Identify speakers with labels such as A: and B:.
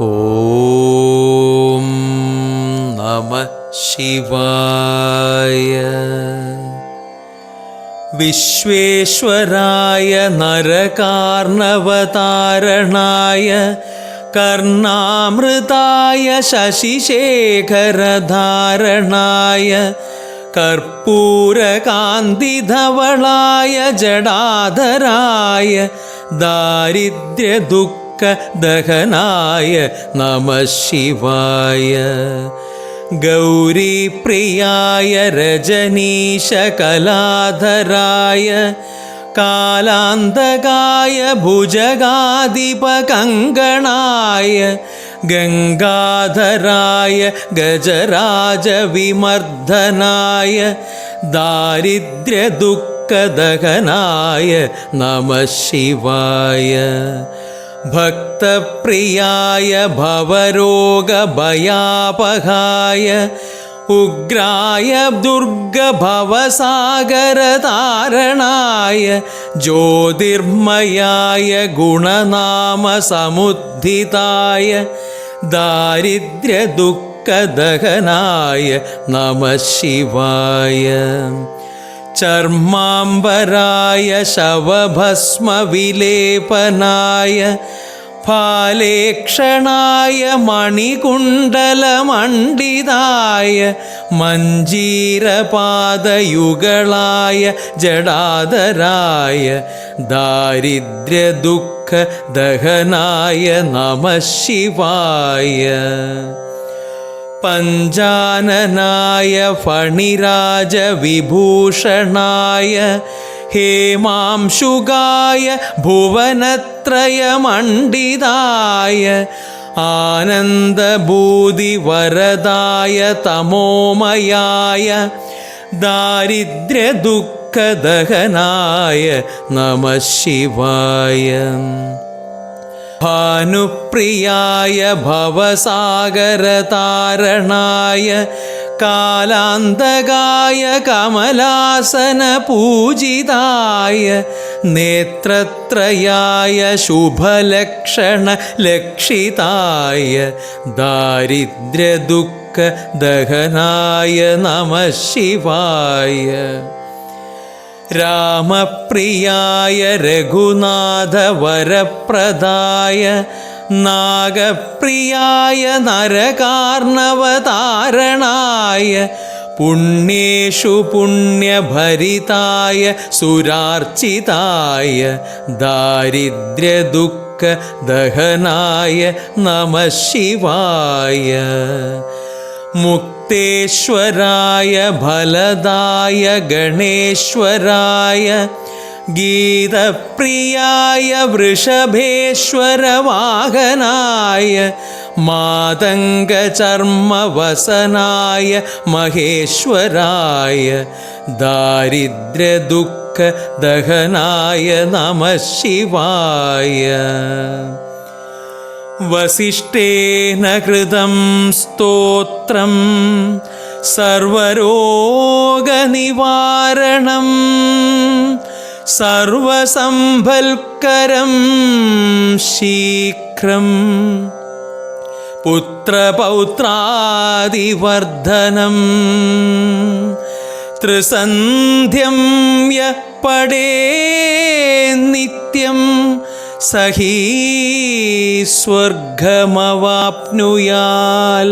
A: ഓം നമ ശിവായ. വിശ്വേശ്വരായ നരകാർണവതാരണായ കർണാമൃതായ ശശിശേഖരധാരണായ കർപ്പൂരകാന്തിധവളായ ജടാധരായ ദാരിദ്ര്യദുഃഖദഹനായ നമ ശിവായ. ഗൗരീപ്രിയായ രജനീശകലാധരായ കാലാന്തകായ ഭുജഗാധിപകങ്കണായ ഗംഗാധരായ ഗജരാജവിമർദ്ദനായ ദാരിദ്ര്യദുഃഖദഹനായ നമ ശിവായ. ഭക്തപ്രിയായ ഭവരോഗഭയാപഹായ ഉഗ്രായ ദുർഗഭവസാഗരതാരണായ ജ്യോതിർമയായ ഗുണനാമസമുദ്ധിതായ ദാരിദ്ര്യദുഃഖദഹനായ നമ ശിവായ. ചർമാംബരായ ശവഭസ്മവിലേപനായ ഫാലേക്ഷണായ മണികുണ്ടലമണ്ഡിതായ മഞ്ജീരപാദയുഗളായ ജഡാതരായ ദാരിദ്ര്യദുഃഖ ദഹനായ നമ ശിവായ. പഞ്ചാനനായ ഫണിരാജവിഭൂഷണായ ഹേമാംശുകായ ഭുവനത്രയമണ്ഡിതായ ആനന്ദഭൂതിവരദായ തമോമയായ ദാരിദ്ര്യദുഃഖദഹനായ നമ ശിവായ. ഭാനുപ്രിയായ ഭവസാഗരതാരണായ കാലാന്തകായ കമലാസന പൂജിതായ നേത്രത്രയായ ശുഭലക്ഷണ ലക്ഷിതായ ദാരിദ്ര്യദുഃഖദഹനായ നമ ശിവായ. രാമപ്രിയായ രഘുനാഥവരപ്രദായ നാഗപ്രിയായ നരകാർണവതാരണായ പുണ്യേഷു പുണ്യഭരിതായ സുരാർച്ചിതായ ദാരിദ്ര്യദുഃഖദഹനായ നമ ശിവായ. മുക്തേശ്വരായ ഫലദായ ഗണേശ്വരായ ഗീതപ്രിയായ വൃഷഭേശ്വരവാഹനായ മാതംഗചർമ്മവസനായ മഹേശ്വരായ ദാരിദ്ര്യദുഃഖദഹനായ നമ ശിവായ വസിഷ്ഠേന കൃതം സ്തോത്രം. സർവരോഗനിവാരണം. സർവസമ്പൽക്കരം ശീഘ്രം. പുത്രപൗത്രാദിവർദ്ധനം. ത്രിസന്ധ്യം യ പടേ നിത്യം. സഹീ സ്വർഗമവാപ്നുയാൽ.